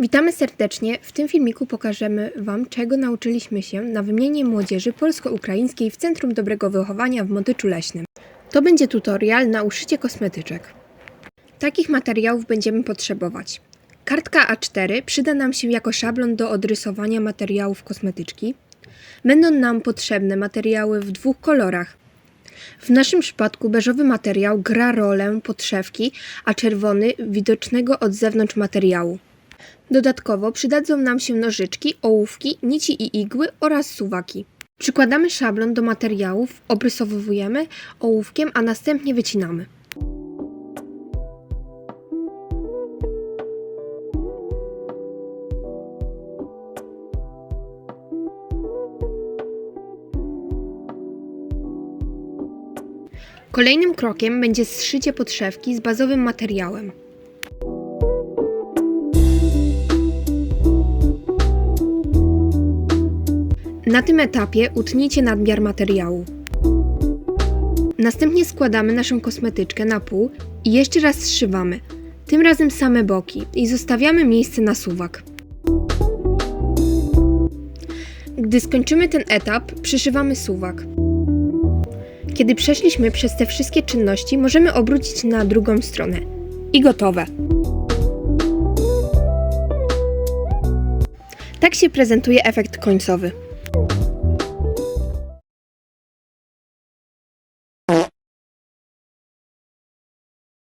Witamy serdecznie. W tym filmiku pokażemy Wam, czego nauczyliśmy się na wymianie młodzieży polsko-ukraińskiej w Centrum Dobrego Wychowania w Motyczu Leśnym. To będzie tutorial na uszycie kosmetyczek. Takich materiałów będziemy potrzebować. Kartka A4 przyda nam się jako szablon do odrysowania materiałów kosmetyczki. Będą nam potrzebne materiały w dwóch kolorach. W naszym przypadku beżowy materiał gra rolę podszewki, a czerwony widocznego od zewnątrz materiału. Dodatkowo przydadzą nam się nożyczki, ołówki, nici i igły oraz suwaki. Przykładamy szablon do materiałów, obrysowujemy ołówkiem, a następnie wycinamy. Kolejnym krokiem będzie zszycie podszewki z bazowym materiałem. Na tym etapie utnijcie nadmiar materiału. Następnie składamy naszą kosmetyczkę na pół i jeszcze raz zszywamy, tym razem same boki i zostawiamy miejsce na suwak. Gdy skończymy ten etap, przyszywamy suwak. Kiedy przeszliśmy przez te wszystkie czynności, możemy obrócić na drugą stronę. I gotowe. Tak się prezentuje efekt końcowy.